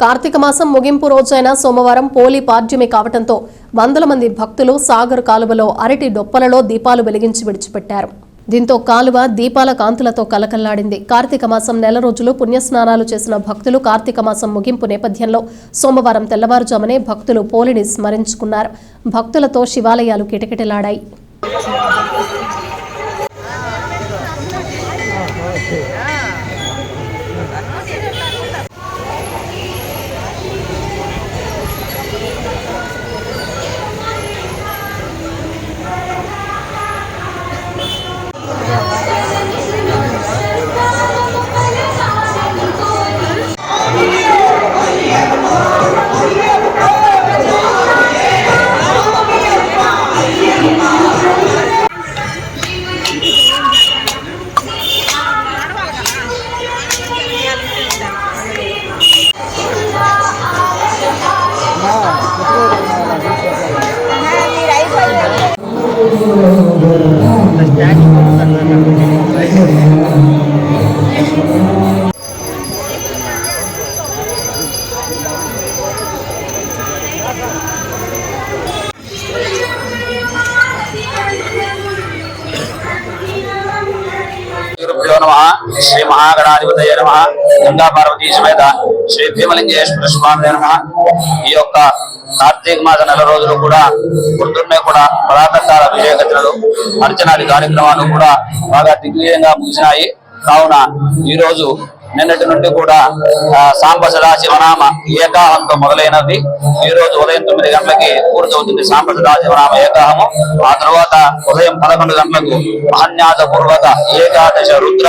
కార్తీక మాసం ముగింపు రోజైన సోమవారం పోలీ పాడ్యమి కావటంతో వందల మంది భక్తులు సాగర్ కాలువలో అరటి డొప్పలలో దీపాలు వెలిగించి విడిచిపెట్టారు. దీంతో కాలువ దీపాల కాంతులతో కలకల్లాడింది. కార్తీక మాసం నెల రోజులు పుణ్యస్నానాలు చేసిన భక్తులు కార్తీక మాసం ముగింపు నేపథ్యంలో సోమవారం తెల్లవారుజామునే భక్తులు పోలిని స్మరించుకున్నారు. భక్తులతో శివాలయాలు కిటకిటలాడాయి. Thank you. నమ. శ్రీ మహాగణాధిపతయ నమ. గంగా పార్వతీ సమేత శ్రీ భీమలింగేశ్వర స్వామి నమ. ఈ యొక్క కార్తీక మాస నెల రోజులు కూడా పొద్దున్నే కూడా ప్రాతకాల అభిషేకతలు అర్చనాది కార్యక్రమాలు కూడా బాగా దిగ్విజయంగా ముగిసినాయి. కావున ఈ రోజు నిన్నటి నుండి కూడా ఆ, సాంబ సదాశివనామ ఏకాహంతో మొదలైనది ఈ రోజు ఉదయం తొమ్మిది గంటలకి పూర్తవుతుంది. సాంబ సదాశివనామ ఏకాహము. ఆ తర్వాత ఉదయం పదకొండు గంటలకు మహన్యాస పూర్వక ఏకాదశ రుద్ర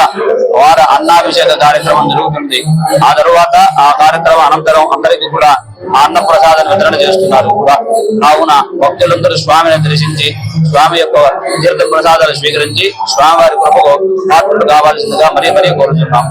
వార అన్నాభిషేక కార్యక్రమం జరుగుతుంది. ఆ తరువాత ఆ కార్యక్రమం అనంతరం అందరికీ కూడా అన్న ప్రసాదం వితరణ చేస్తున్నారు కూడా. కావున భక్తులందరూ స్వామిని దర్శించి స్వామి యొక్క తీర్థ ప్రసాదాలు స్వీకరించి స్వామివారి కృపకు పాత్రులు కావాల్సిందిగా మరీ మరీ కోరుతున్నాం